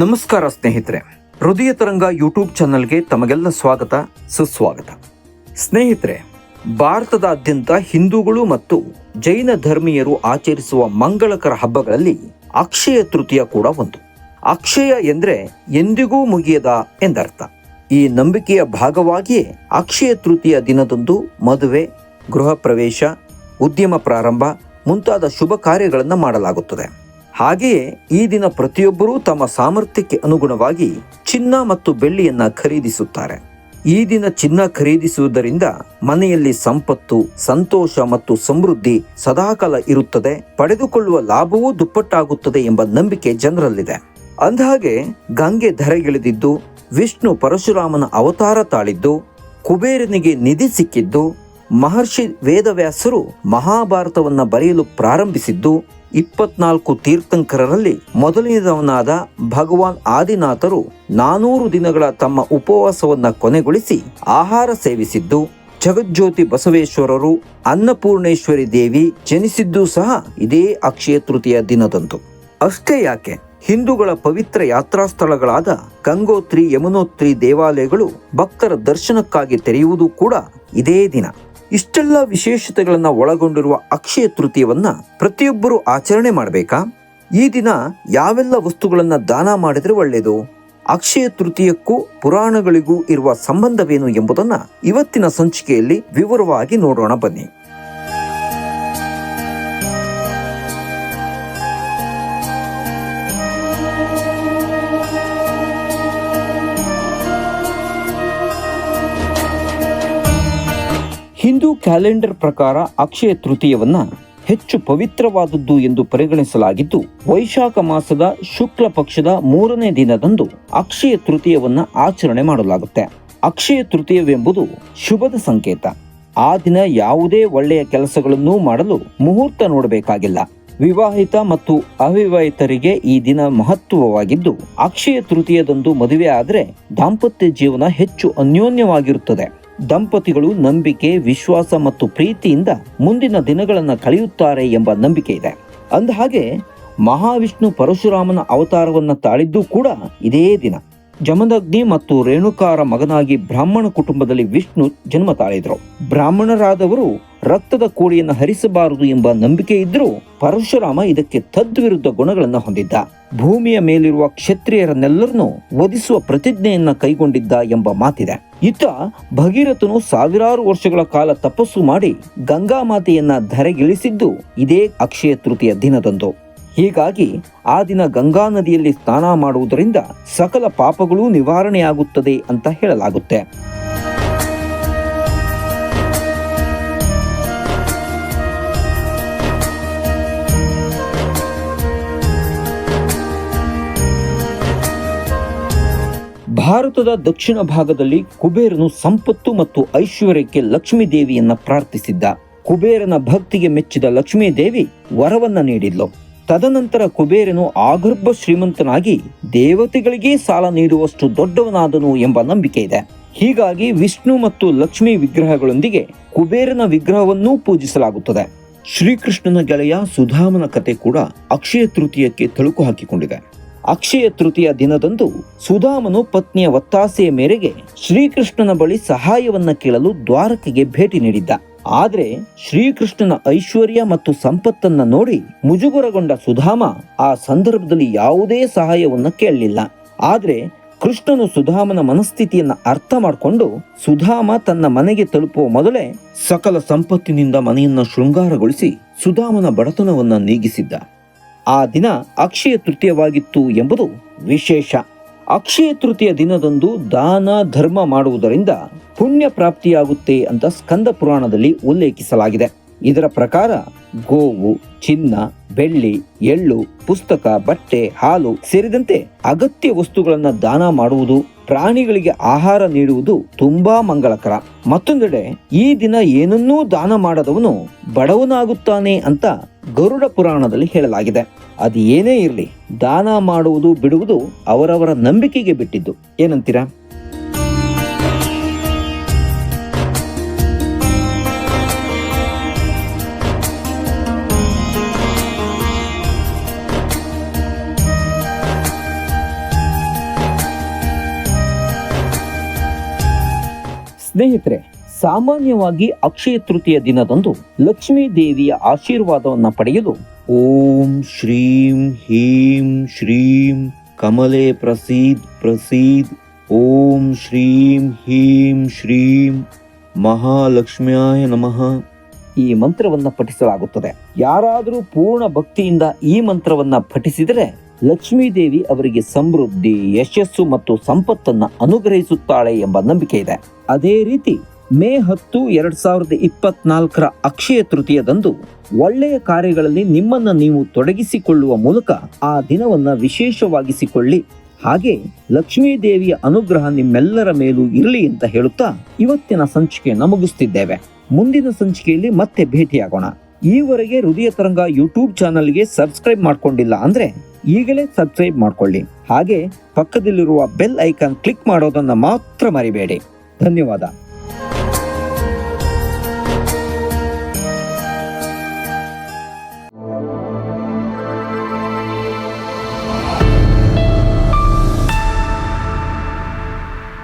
ನಮಸ್ಕಾರ ಸ್ನೇಹಿತರೆ. ಹೃದಯ ತರಂಗ ಯೂಟ್ಯೂಬ್ ಚಾನಲ್ಗೆ ತಮಗೆಲ್ಲ ಸ್ವಾಗತ, ಸುಸ್ವಾಗತ. ಸ್ನೇಹಿತರೆ, ಭಾರತದಾದ್ಯಂತ ಹಿಂದೂಗಳು ಮತ್ತು ಜೈನ ಧರ್ಮೀಯರು ಆಚರಿಸುವ ಮಂಗಳಕರ ಹಬ್ಬಗಳಲ್ಲಿ ಅಕ್ಷಯ ತೃತೀಯ ಕೂಡ ಒಂದು. ಅಕ್ಷಯ ಎಂದರೆ ಎಂದಿಗೂ ಮುಗಿಯದ ಎಂದರ್ಥ. ಈ ನಂಬಿಕೆಯ ಭಾಗವಾಗಿಯೇ ಅಕ್ಷಯ ತೃತೀಯ ದಿನದಂದು ಮದುವೆ, ಗೃಹ ಪ್ರವೇಶ, ಉದ್ಯಮ ಪ್ರಾರಂಭ ಮುಂತಾದ ಶುಭ ಕಾರ್ಯಗಳನ್ನು ಮಾಡಲಾಗುತ್ತದೆ. ಹಾಗೆಯೇ ಈ ದಿನ ಪ್ರತಿಯೊಬ್ಬರೂ ತಮ್ಮ ಸಾಮರ್ಥ್ಯಕ್ಕೆ ಅನುಗುಣವಾಗಿ ಚಿನ್ನ ಮತ್ತು ಬೆಳ್ಳಿಯನ್ನ ಖರೀದಿಸುತ್ತಾರೆ. ಈ ದಿನ ಚಿನ್ನ ಖರೀದಿಸುವುದರಿಂದ ಮನೆಯಲ್ಲಿ ಸಂಪತ್ತು, ಸಂತೋಷ ಮತ್ತು ಸಮೃದ್ಧಿ ಸದಾಕಾಲ ಇರುತ್ತದೆ. ಪಡೆದುಕೊಳ್ಳುವ ಲಾಭವೂ ದುಪ್ಪಟ್ಟಾಗುತ್ತದೆ ಎಂಬ ನಂಬಿಕೆ ಜನರಲ್ಲಿದೆ. ಅಂದಹಾಗೆ ಗಂಗೆ ಧರೆಗಿಳಿದಿದ್ದು, ವಿಷ್ಣು ಪರಶುರಾಮನ ಅವತಾರ ತಾಳಿದ್ದು, ಕುಬೇರನಿಗೆ ನಿಧಿ ಸಿಕ್ಕಿದ್ದು, ಮಹರ್ಷಿ ವೇದವ್ಯಾಸರು ಮಹಾಭಾರತವನ್ನು ಬರೆಯಲು ಪ್ರಾರಂಭಿಸಿದ್ದು ಇಪ್ಪತ್ನಾಲ್ಕು ತೀರ್ಥಂಕರರಲ್ಲಿ ಮೊದಲನೇದವನಾದ ಭಗವಾನ್ ಆದಿನಾಥರು ನಾನೂರು ದಿನಗಳ ತಮ್ಮ ಉಪವಾಸವನ್ನ ಕೊನೆಗೊಳಿಸಿ ಆಹಾರ ಸೇವಿಸಿದ್ದು, ಜಗಜ್ಯೋತಿ ಬಸವೇಶ್ವರರು, ಅನ್ನಪೂರ್ಣೇಶ್ವರಿ ದೇವಿ ಜನಿಸಿದ್ದು ಸಹ ಇದೇ ಅಕ್ಷಯ ತೃತೀಯ ದಿನದಂದು. ಅಷ್ಟೇ ಯಾಕೆ? ಹಿಂದೂಗಳ ಪವಿತ್ರ ಯಾತ್ರಾ ಸ್ಥಳಗಳಾದ ಗಂಗೋತ್ರಿ, ಯಮುನೋತ್ರಿ ದೇವಾಲಯಗಳು ಭಕ್ತರ ದರ್ಶನಕ್ಕಾಗಿ ತೆರೆಯುವುದು ಕೂಡ ಇದೇ ದಿನ. ಇಷ್ಟೆಲ್ಲ ವಿಶೇಷತೆಗಳನ್ನು ಒಳಗೊಂಡಿರುವ ಅಕ್ಷಯ ತೃತೀಯವನ್ನ ಪ್ರತಿಯೊಬ್ಬರೂ ಆಚರಣೆ ಮಾಡಬೇಕಾ? ಈ ದಿನ ಯಾವೆಲ್ಲ ವಸ್ತುಗಳನ್ನು ದಾನ ಮಾಡಿದರೆ ಒಳ್ಳೆಯದು ಅಕ್ಷಯ ತೃತೀಯಕ್ಕೂ ಪುರಾಣಗಳಿಗೂ ಇರುವ ಸಂಬಂಧವೇನು ಎಂಬುದನ್ನ ಇವತ್ತಿನ ಸಂಚಿಕೆಯಲ್ಲಿ ವಿವರವಾಗಿ ನೋಡೋಣ ಬನ್ನಿ. ಕ್ಯಾಲೆಂಡರ್ ಪ್ರಕಾರ ಅಕ್ಷಯ ತೃತೀಯವನ್ನ ಹೆಚ್ಚು ಪವಿತ್ರವಾದದ್ದು ಎಂದು ಪರಿಗಣಿಸಲಾಗಿದ್ದು, ವೈಶಾಖ ಮಾಸದ ಶುಕ್ಲ ಪಕ್ಷದ ಮೂರನೇ ದಿನದಂದು ಅಕ್ಷಯ ತೃತೀಯವನ್ನ ಆಚರಣೆ ಮಾಡಲಾಗುತ್ತೆ. ಅಕ್ಷಯ ತೃತೀಯವೆಂಬುದು ಶುಭದ ಸಂಕೇತ. ಆ ದಿನ ಯಾವುದೇ ಒಳ್ಳೆಯ ಕೆಲಸಗಳನ್ನು ಮಾಡಲು ಮುಹೂರ್ತ ನೋಡಬೇಕಾಗಿಲ್ಲ. ವಿವಾಹಿತ ಮತ್ತು ಅವಿವಾಹಿತರಿಗೆ ಈ ದಿನ ಮಹತ್ವವಾಗಿದ್ದು, ಅಕ್ಷಯ ತೃತೀಯದಂದು ಮದುವೆ ಆದರೆ ದಾಂಪತ್ಯ ಜೀವನ ಹೆಚ್ಚು ಅನ್ಯೋನ್ಯವಾಗಿರುತ್ತದೆ. ದಂಪತಿಗಳು ನಂಬಿಕೆ, ವಿಶ್ವಾಸ ಮತ್ತು ಪ್ರೀತಿಯಿಂದ ಮುಂದಿನ ದಿನಗಳನ್ನು ಕಳೆಯುತ್ತಾರೆ ಎಂಬ ನಂಬಿಕೆ ಇದೆ. ಅಂದಹಾಗೆ, ಮಹಾವಿಷ್ಣು ಪರಶುರಾಮನ ಅವತಾರವನ್ನು ತಾಳಿದ್ದು ಕೂಡ ಇದೇ ದಿನ. ಜಮದಗ್ನಿ ಮತ್ತು ರೇಣುಕಾರ ಮಗನಾಗಿ ಬ್ರಾಹ್ಮಣ ಕುಟುಂಬದಲ್ಲಿ ವಿಷ್ಣು ಜನ್ಮ ತಾಳಿದ್ರು. ಬ್ರಾಹ್ಮಣರಾದವರು ರಕ್ತದ ಕೋಳಿಯನ್ನು ಹರಿಸಬಾರದು ಎಂಬ ನಂಬಿಕೆ ಇದ್ದರೂ ಪರಶುರಾಮ ಇದಕ್ಕೆ ತದ್ವಿರುದ್ಧ ಗುಣಗಳನ್ನು ಹೊಂದಿದ್ದ. ಭೂಮಿಯ ಮೇಲಿರುವ ಕ್ಷತ್ರಿಯರನ್ನೆಲ್ಲರನ್ನೂ ವಧಿಸುವ ಪ್ರತಿಜ್ಞೆಯನ್ನ ಕೈಗೊಂಡಿದ್ದ ಎಂಬ ಮಾತಿದೆ. ಇತ್ತ ಭಗೀರಥನು ಸಾವಿರಾರು ವರ್ಷಗಳ ಕಾಲ ತಪಸ್ಸು ಮಾಡಿ ಗಂಗಾ ಮಾತೆಯನ್ನ ಧರೆಗಿಳಿಸಿದ್ದು ಇದೇ ಅಕ್ಷಯ ತೃತೀಯ ದಿನದಂದು. ಹೀಗಾಗಿ ಆ ದಿನ ಗಂಗಾ ನದಿಯಲ್ಲಿ ಸ್ನಾನ ಮಾಡುವುದರಿಂದ ಸಕಲ ಪಾಪಗಳೂ ನಿವಾರಣೆಯಾಗುತ್ತದೆ ಅಂತ ಹೇಳಲಾಗುತ್ತೆ. ಭಾರತದ ದಕ್ಷಿಣ ಭಾಗದಲ್ಲಿ ಕುಬೇರನು ಸಂಪತ್ತು ಮತ್ತು ಐಶ್ವರ್ಯಕ್ಕೆ ಲಕ್ಷ್ಮೀ ದೇವಿಯನ್ನ ಪ್ರಾರ್ಥಿಸಿದ್ದ. ಕುಬೇರನ ಭಕ್ತಿಗೆ ಮೆಚ್ಚಿದ ಲಕ್ಷ್ಮೀ ದೇವಿ ವರವನ್ನ ನೀಡಿದ್ಲು. ತದನಂತರ ಕುಬೇರನು ಆಗರ್ಭ ಶ್ರೀಮಂತನಾಗಿ ದೇವತೆಗಳಿಗೇ ಸಾಲ ನೀಡುವಷ್ಟು ದೊಡ್ಡವನಾದನು ಎಂಬ ನಂಬಿಕೆ ಇದೆ. ಹೀಗಾಗಿ ವಿಷ್ಣು ಮತ್ತು ಲಕ್ಷ್ಮಿ ವಿಗ್ರಹಗಳೊಂದಿಗೆ ಕುಬೇರನ ವಿಗ್ರಹವನ್ನೂ ಪೂಜಿಸಲಾಗುತ್ತದೆ. ಶ್ರೀಕೃಷ್ಣನ ಗೆಳೆಯ ಸುಧಾಮನ ಕತೆ ಕೂಡ ಅಕ್ಷಯ ತೃತೀಯಕ್ಕೆ ತಳುಕು ಹಾಕಿಕೊಂಡಿದೆ. ಅಕ್ಷಯ ತೃತೀಯ ದಿನದಂದು ಸುಧಾಮನು ಪತ್ನಿಯ ಒತ್ತಾಸೆಯ ಮೇರೆಗೆ ಶ್ರೀಕೃಷ್ಣನ ಬಳಿ ಸಹಾಯವನ್ನ ಕೇಳಲು ದ್ವಾರಕೆಗೆ ಭೇಟಿ ನೀಡಿದ್ದ. ಆದರೆ ಶ್ರೀಕೃಷ್ಣನ ಐಶ್ವರ್ಯ ಮತ್ತು ಸಂಪತ್ತನ್ನ ನೋಡಿ ಮುಜುಗರಗೊಂಡ ಸುಧಾಮ ಆ ಸಂದರ್ಭದಲ್ಲಿ ಯಾವುದೇ ಸಹಾಯವನ್ನ ಕೇಳಲಿಲ್ಲ. ಆದರೆ ಕೃಷ್ಣನು ಸುಧಾಮನ ಮನಸ್ಥಿತಿಯನ್ನ ಅರ್ಥ ಮಾಡಿಕೊಂಡು ಸುಧಾಮ ತನ್ನ ಮನೆಗೆ ತಲುಪುವ ಮೊದಲೇ ಸಕಲ ಸಂಪತ್ತಿನಿಂದ ಮನೆಯನ್ನ ಶೃಂಗಾರಗೊಳಿಸಿ ಸುಧಾಮನ ಬಡತನವನ್ನ ನೀಗಿಸಿದ್ದ. ಆ ದಿನ ಅಕ್ಷಯ ತೃತೀಯವಾಗಿತ್ತು ಎಂಬುದು ವಿಶೇಷ. ಅಕ್ಷಯ ತೃತೀಯ ದಿನದಂದು ದಾನ, ಧರ್ಮ ಮಾಡುವುದರಿಂದ ಪುಣ್ಯ ಪ್ರಾಪ್ತಿಯಾಗುತ್ತೆ ಅಂತ ಸ್ಕಂದ ಪುರಾಣದಲ್ಲಿ ಉಲ್ಲೇಖಿಸಲಾಗಿದೆ. ಇದರ ಪ್ರಕಾರ ಗೋವು, ಚಿನ್ನ, ಬೆಳ್ಳಿ, ಎಳ್ಳು, ಪುಸ್ತಕ, ಬಟ್ಟೆ, ಹಾಲು ಸೇರಿದಂತೆ ಅಗತ್ಯ ವಸ್ತುಗಳನ್ನು ದಾನ ಮಾಡುವುದು, ಪ್ರಾಣಿಗಳಿಗೆ ಆಹಾರ ನೀಡುವುದು ತುಂಬಾ ಮಂಗಳಕರ. ಮತ್ತೊಂದೆಡೆ ಈ ದಿನ ಏನನ್ನೂ ದಾನ ಮಾಡದವನು ಬಡವನಾಗುತ್ತಾನೆ ಅಂತ ಗರುಡ ಪುರಾಣದಲ್ಲಿ ಹೇಳಲಾಗಿದೆ. ಅದು ಏನೇ ಇರಲಿ ದಾನ ಮಾಡುವುದು ಬಿಡುವುದು ಅವರವರ ನಂಬಿಕೆಗೆ ಬಿಟ್ಟಿದ್ದು. ಏನಂತೀರಾ? ಸ್ನೇಹಿತರೆ ಸಾಮಾನ್ಯವಾಗಿ ಅಕ್ಷಯ ತೃತೀಯ ದಿನದಂದು ಲಕ್ಷ್ಮೀ ದೇವಿಯ ಆಶೀರ್ವಾದವನ್ನು ಪಡೆಯಲು ಓಂ ಶ್ರೀಂ ಹೀಂ ಶ್ರೀಂ ಕಮಲೆ ಪ್ರಸೀದ್ ಪ್ರಸೀದ್ ಓಂ ಶ್ರೀಂ ಹೀಂ ಶ್ರೀಂ ಮಹಾಲಕ್ಷ್ಮ್ಯಾಯ ನಮಃ. ಈ ಮಂತ್ರವನ್ನ ಪಠಿಸಲಾಗುತ್ತದೆ. ಯಾರಾದರೂ ಪೂರ್ಣ ಭಕ್ತಿಯಿಂದ ಈ ಮಂತ್ರವನ್ನ ಪಠಿಸಿದರೆ ಲಕ್ಷ್ಮೀ ದೇವಿ ಅವರಿಗೆ ಸಮೃದ್ಧಿ, ಯಶಸ್ಸು ಮತ್ತು ಸಂಪತ್ತನ್ನ ಅನುಗ್ರಹಿಸುತ್ತಾಳೆ ಎಂಬ ನಂಬಿಕೆ ಇದೆ. ಅದೇ ರೀತಿ ಮೇ ಹತ್ತು ಎರಡ್ ಸಾವಿರದ ಇಪ್ಪತ್ನಾಲ್ಕರ ಅಕ್ಷಯ ತೃತೀಯದಂದು ಒಳ್ಳೆಯ ಕಾರ್ಯಗಳಲ್ಲಿ ನಿಮ್ಮನ್ನ ನೀವು ತೊಡಗಿಸಿಕೊಳ್ಳುವ ಮೂಲಕ ಆ ದಿನವನ್ನ ವಿಶೇಷವಾಗಿಸಿಕೊಳ್ಳಿ. ಹಾಗೆ ಲಕ್ಷ್ಮೀ ದೇವಿಯ ಅನುಗ್ರಹ ನಿಮ್ಮೆಲ್ಲರ ಮೇಲೂ ಇರಲಿ ಅಂತ ಹೇಳುತ್ತಾ ಇವತ್ತಿನ ಸಂಚಿಕೆಯನ್ನು ಮುಗಿಸ್ತಿದ್ದೇವೆ ಮುಂದಿನ ಸಂಚಿಕೆಯಲ್ಲಿ ಮತ್ತೆ ಭೇಟಿಯಾಗೋಣ. ಈವರೆಗೆ ಹೃದಯ ತರಂಗ ಯೂಟ್ಯೂಬ್ ಚಾನಲ್ಗೆ ಸಬ್ಸ್ಕ್ರೈಬ್ ಮಾಡ್ಕೊಂಡಿಲ್ಲ ಅಂದ್ರೆ ಈಗಲೇ ಸಬ್ಸ್ಕ್ರೈಬ್ ಮಾಡ್ಕೊಳ್ಳಿ. ಹಾಗೆ ಪಕ್ಕದಲ್ಲಿರುವ ಬೆಲ್ ಐಕಾನ್ ಕ್ಲಿಕ್ ಮಾಡೋದನ್ನ ಮಾತ್ರ ಮರಿಬೇಡಿ. ಧನ್ಯವಾದ.